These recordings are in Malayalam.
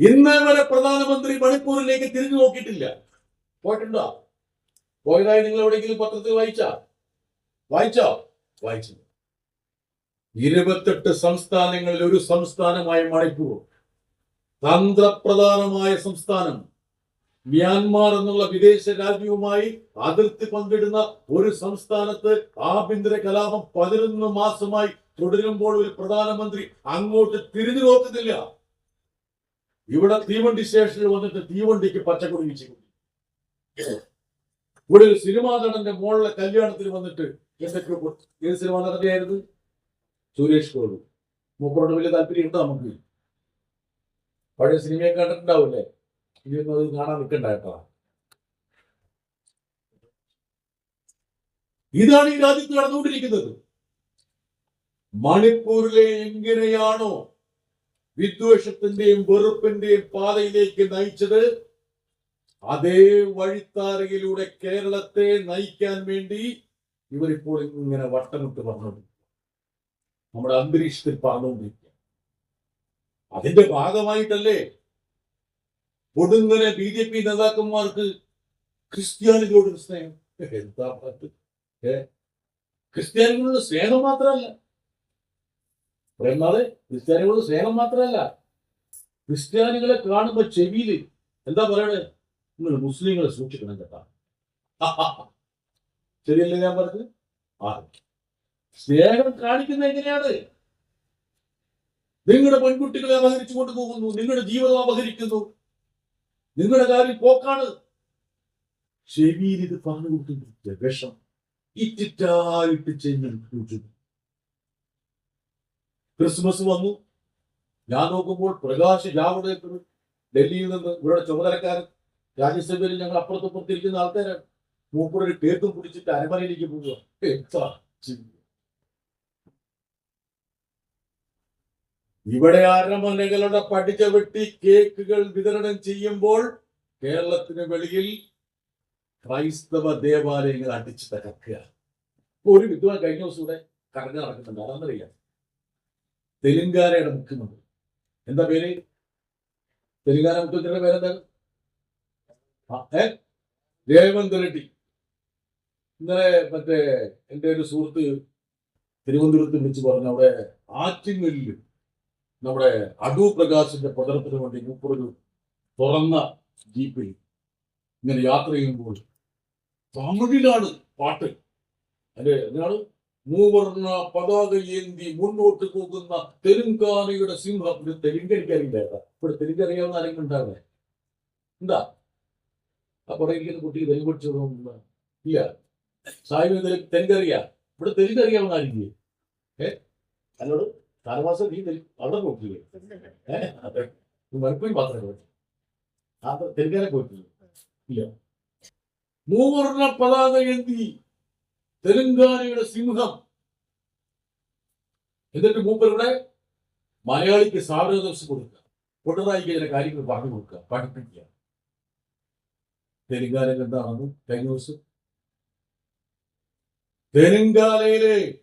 ഇന്നേ വരെ പ്രധാനമന്ത്രി മണിപ്പൂരിലേക്ക് തിരിഞ്ഞു നോക്കിയിട്ടില്ല. പോയിട്ടുണ്ടോ? പോയതായി നിങ്ങൾ എവിടെയെങ്കിലും പത്രത്തിൽ വായിച്ചാ? വായിച്ചോ? വായിച്ചു ഇരുപത്തെട്ട് സംസ്ഥാനങ്ങളിൽ ഒരു സംസ്ഥാനമായ മണിപ്പൂർ. തന്ത്രപ്രധാനമായ സംസ്ഥാനം. മ്യാൻമാർ എന്നുള്ള വിദേശ രാജ്യവുമായി അതിർത്തി പങ്കിടുന്ന ഒരു സംസ്ഥാനത്ത് ആഭ്യന്തര കലാപം പതിനൊന്ന് മാസമായി തുടരുമ്പോൾ ഒരു പ്രധാനമന്ത്രി അങ്ങോട്ട് തിരിഞ്ഞു നോക്കുന്നില്ല. ഇവിടെ തീവണ്ടി സ്റ്റേഷനിൽ വന്നിട്ട് തീവണ്ടിക്ക് പച്ചക്കൊടി വീശി ഇവിടെ ഒരു സിനിമാ നടന്റെ മോളിലെ കല്യാണത്തിന് വന്നിട്ട് എന്തൊക്കെ ഏത് സിനിമാ നടനെയായിരുന്നു? സുരേഷ് ഗോപി. മൂപ്പറോട് വലിയ താല്പര്യം ഉണ്ടോ നമുക്ക്? പഴയ സിനിമയെ കണ്ടിട്ടുണ്ടാവില്ലേ? ഇനിയൊന്നും അത് കാണാൻ നിൽക്കണ്ട കേട്ടോ. ഇതാണ് ഈ രാജ്യത്ത് നടന്നുകൊണ്ടിരിക്കുന്നത്. മണിപ്പൂരിലെ എങ്ങനെയാണോ വിദ്വേഷത്തിന്റെയും വെറുപ്പിന്റെയും പാതയിലേക്ക് നയിച്ചത് അതേ വഴിത്താരയിലൂടെ കേരളത്തെ നയിക്കാൻ വേണ്ടി ഇവരിപ്പോൾ ഇങ്ങനെ വട്ടമിട്ട് പറഞ്ഞുകൊണ്ടിരിക്കുക നമ്മുടെ അന്തരീക്ഷത്തിൽ പറഞ്ഞുകൊണ്ടിരിക്കുക അതിന്റെ ഭാഗമായിട്ടല്ലേ ഒടുങ്ങനെ ബി ജെ പി നേതാക്കന്മാർക്ക് ക്രിസ്ത്യാനികളോട് സ്നേഹം? എന്താ ക്രിസ്ത്യാനികളോട് സ്നേഹം മാത്രമല്ല. പറയുന്നത് ക്രിസ്ത്യാനികളോട് സ്നേഹം മാത്രമല്ല ക്രിസ്ത്യാനികളെ കാണുമ്പോ ചെവിയിൽ എന്താ പറയണേ? നിങ്ങൾ മുസ്ലിങ്ങളെ സൂക്ഷിക്കണം കേട്ടാ. ശരിയല്ലേ ഞാൻ പറഞ്ഞത്? ആ. സ്നേഹം കാണിക്കുന്ന എങ്ങനെയാണ്? നിങ്ങളുടെ പെൺകുട്ടികളെ അപഹരിച്ചു കൊണ്ടുപോകുന്നു നിങ്ങളുടെ ജീവിതം അപഹരിക്കുന്നു നിങ്ങളുടെ കാര്യം പോക്കാണ്. ചെവിയിൽ ഇത് പറഞ്ഞു കൊടുക്കുന്നു വിഷം ഇറ്റിറ്റായിട്ട് ചെഞ്ഞു ക്രിസ്മസ് വന്നു. ഞാൻ നോക്കുമ്പോൾ പ്രകാശ് ജാവ്ദേക്കർ ഡൽഹിയിൽ നിന്ന് ഇവരുടെ ചുമതലക്കാരൻ രാജ്യസഭയിൽ ഞങ്ങൾ അപ്പുറത്തപ്പുറത്തിരിക്കുന്ന ആൾക്കാരാണ്. മൂപ്പറൊരു കേക്കും പിടിച്ചിട്ട് അരമനയിലേക്ക് ചെയ്യ? ഇവിടെ അരമനകളുടെ പഠിച്ച വെട്ടി കേക്കുകൾ വിതരണം ചെയ്യുമ്പോൾ കേരളത്തിന് വെളിയിൽ ക്രൈസ്തവ ദേവാലയങ്ങൾ അടിച്ചു തകർക്കുക ഒരു വിദ്വാൻ കഴിഞ്ഞ ദിവസം ഇവിടെ കറങ്ങി നടക്കുന്നുണ്ട്. അതെന്നറിയാം തെലുങ്കാനയുടെ മുഖ്യമന്ത്രി. എന്താ പേര്? തെലുങ്കാന മുഖ്യമന്ത്രിയുടെ പേരെന്താണ്? രേവന്ത് റെഡ്ഡി. ഇന്നലെ മറ്റേ എന്റെ ഒരു സുഹൃത്ത് തിരുവനന്തപുരത്ത് വിളിച്ച് പറഞ്ഞു അവിടെ ആറ്റിങ്ങലിൽ നമ്മുടെ അടു പ്രകാശിന്റെ പ്രചരണത്തിന് വേണ്ടി മൂപ്പറൊരു തുറന്ന ജീപ്പിൽ ഇങ്ങനെ യാത്ര ചെയ്യുമ്പോൾ തമിഴിലാണ് പാട്ട്. അല്ലെ? എന്താണ് മൂവർണ്ണ പതാക ഏന്തി മുന്നോട്ട് പോകുന്ന തെലുങ്കാനയുടെ സിംഹം ഇത് തെലുങ്കടിക്കാരില്ല ഇവിടെ തെലുങ്കറിയാവുന്ന ആരെങ്കിലും ഉണ്ടാവേ എന്താ ആ പറയുന്ന കുട്ടി തെലുങ്ക് പഠിച്ചതൊന്നും ഇല്ല സാഹിബ് തെലുങ്കറിയാ ഇവിടെ തെലുങ്കറിയാവുന്ന ആരില്ലേ ഏ എന്നോട് കാലമാസം നീ തെലു- അവിടെ നോക്കില്ലേ ഏഹ് അതെ മലപ്പുറം മാത്രമേ പോയി അത് തെലുങ്കാനെ പോയിട്ടില്ല ഇല്ല മൂവർണ്ണ പതാക എന്തി തെലുങ്കാനയുടെ സിംഹം. എന്നിട്ട് മുമ്പ് ഇവിടെ മലയാളിക്ക് സാവരദർശം കൊടുക്കുക. പിണറായിക്ക് ചില കാര്യങ്ങൾ പറഞ്ഞു കൊടുക്കുക. പഠിപ്പിക്കുക. തെലുങ്കാന എന്താണെന്ന് കഴിഞ്ഞ ദിവസം തെലുങ്കാനയിലെ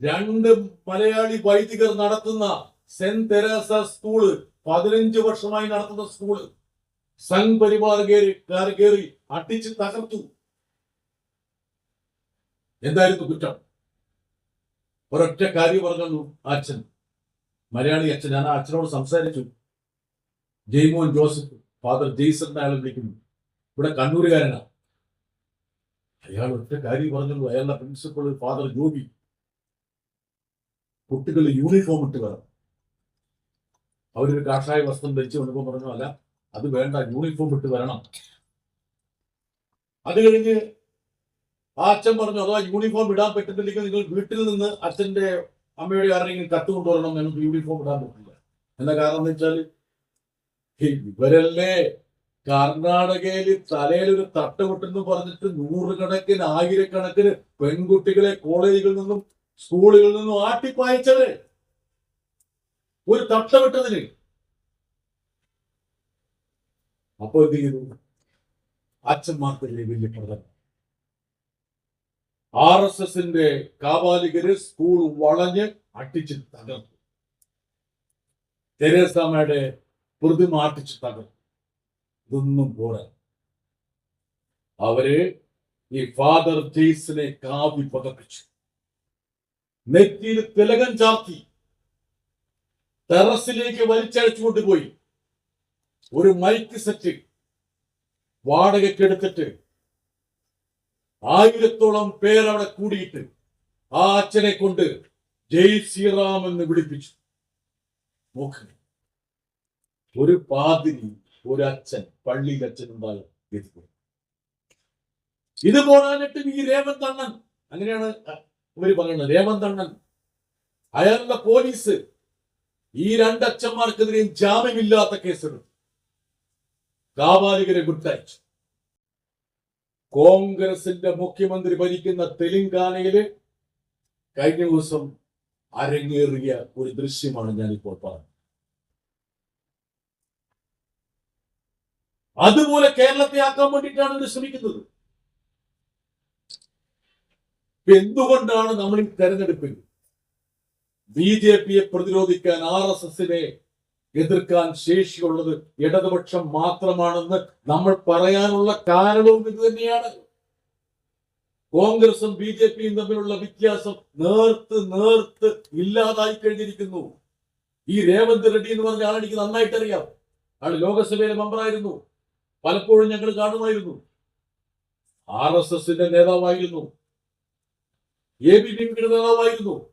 രണ്ട് മലയാളി വൈദികർ നടത്തുന്ന സെന്റ് തെരേസ സ്കൂൾ പതിനഞ്ച് വർഷമായി നടത്തുന്ന സ്കൂൾ. സംഘ് പരിവാർ കയറി കയറി അട്ടിച്ച് തകർത്തു. എന്തായിരുന്നു കുറ്റം. ഒരൊറ്റ കാര്യം പറഞ്ഞു അച്ഛൻ. മലയാളി അച്ഛൻ. ഞാൻ അച്ഛനോട് സംസാരിച്ചു. ജയ്മോൻ ജോസഫ് ഫാദർ ജെയ്സൺ അയാൾ വിളിക്കുന്നു. ഇവിടെ കണ്ണൂരുകാരനാ. അയാൾ ഒറ്റ കാര്യം പറഞ്ഞുള്ളൂ. അയാളുടെ പ്രിൻസിപ്പൾ ഫാദർ ജോബി. കുട്ടികൾ യൂണിഫോം ഇട്ട് വരണം. അവരൊരു കാഷായ വസ്ത്രം ധരിച്ചു കൊണ്ടപ്പോൾ പറഞ്ഞു അല്ല അത് വേണ്ട യൂണിഫോം ഇട്ട് വരണം. അത് കഴിഞ്ഞ് ആ അച്ഛൻ പറഞ്ഞു അഥവാ യൂണിഫോം ഇടാൻ പറ്റുന്നില്ലെങ്കിൽ നിങ്ങൾ വീട്ടിൽ നിന്ന് അച്ഛന്റെ അമ്മയുടെ ആരെങ്കിലും കത്ത് കൊണ്ടുവരണം ഞങ്ങൾക്ക് യൂണിഫോം ഇടാൻ പറ്റില്ല. എന്താ കാരണം എന്ന് വെച്ചാൽ ഇവരല്ലേ കർണാടകയിൽ തലയിൽ ഒരു തട്ട് പൊട്ടെന്ന് പറഞ്ഞിട്ട് നൂറുകണക്കിന് ആയിരക്കണക്കിന് പെൺകുട്ടികളെ കോളേജുകളിൽ നിന്നും സ്കൂളുകളിൽ നിന്നും ആട്ടിപ്പായച്ചവര് ഒരു തട്ട വിട്ടതിന് അപ്പൊ എന്ത് ചെയ്തു? അച്ഛന്മാർക്കല്ലേ വലിയ പ്രധാനം ആർ എസ് എസിന്റെ കാപാലികര് സ്കൂൾ വളഞ്ഞ് അട്ടിച്ച് തകർത്തു. തെരേസാമയുടെ പ്രതിമ അട്ടിച്ച് തകർത്തു. ഇതൊന്നും പോരാ. അവർ ഈ ഫാദർ ജെയ്സിനെ കാവി പകപ്പിച്ചു നെറ്റിയിൽ തിലകം ചാർത്തി ടെറസിലേക്ക് വലിച്ചഴച്ചു കൊണ്ടുപോയി. ഒരു മൈക്ക് സെറ്റ് വാടകയ്ക്ക് എടുത്തിട്ട് പേർ അവിടെ കൂടിയിട്ട് ആ അച്ഛനെ കൊണ്ട് ജയ് ശ്രീറാം എന്ന് വിളിപ്പിച്ചു. ഒരു പാതിരി ഒരു അച്ഛൻ പള്ളിയിൽ അച്ഛൻ ഉണ്ടായ ഇത് പോരാഞ്ഞിട്ടും ഈ രേവന്തണ്ണൻ അങ്ങനെയാണ് ഇവർ പറയുന്നത്. രേവന്തണ്ണൻ അയാളുടെ പോലീസ് ഈ രണ്ടച്ഛന്മാർക്കെതിരെയും ജാമ്യമില്ലാത്ത കേസെടുത്തു കാവാലികരെ വിട്ടയച്ചു. കോൺഗ്രസിന്റെ മുഖ്യമന്ത്രി ഭരിക്കുന്ന തെലങ്കാനയിൽ കഴിഞ്ഞ ദിവസം അരങ്ങേറിയ ഒരു ദൃശ്യമാണ് ഞാനിപ്പോൾ പറഞ്ഞത്. അതുപോലെ കേരളത്തെ ആക്കാൻ വേണ്ടിയിട്ടാണ് ഇത് ശ്രമിക്കുന്നത്. എന്തുകൊണ്ടാണ് നമ്മൾ ഈ തെരഞ്ഞെടുപ്പിൽ ബി ജെ പിയെ പ്രതിരോധിക്കാൻ ആർ എസ് എസിനെ എതിർക്കാൻ ശേഷിയുള്ളത് ഇടതുപക്ഷം മാത്രമാണെന്ന് നമ്മൾ പറയാനുള്ള കാരണവും ഇത് തന്നെയാണ്. കോൺഗ്രസും ബി ജെ പിയും തമ്മിലുള്ള വ്യത്യാസം നേർത്ത് നേർത്ത് ഇല്ലാതായി കഴിഞ്ഞിരിക്കുന്നു. ഈ രേവന്ത് റെഡ്ഡി എന്ന് പറഞ്ഞ ആളെനിക്ക് നന്നായിട്ട് അറിയാം ആൾ ലോകസഭയിലെ മെമ്പറായിരുന്നു. പലപ്പോഴും ഞങ്ങൾ കാണുമായിരുന്നു. ആർ എസ് എസിന്റെ നേതാവായിരുന്നു. എ ബി പിയുടെ നേതാവായിരുന്നു.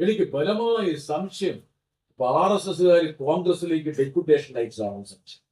എനിക്ക് ബലമായ സംശയം. ഇപ്പൊ ആർ എസ് എസുകാർ കോൺഗ്രസിലേക്ക് ഡെപ്യൂട്ടേഷൻ അയച്ചതാണോ സംശയം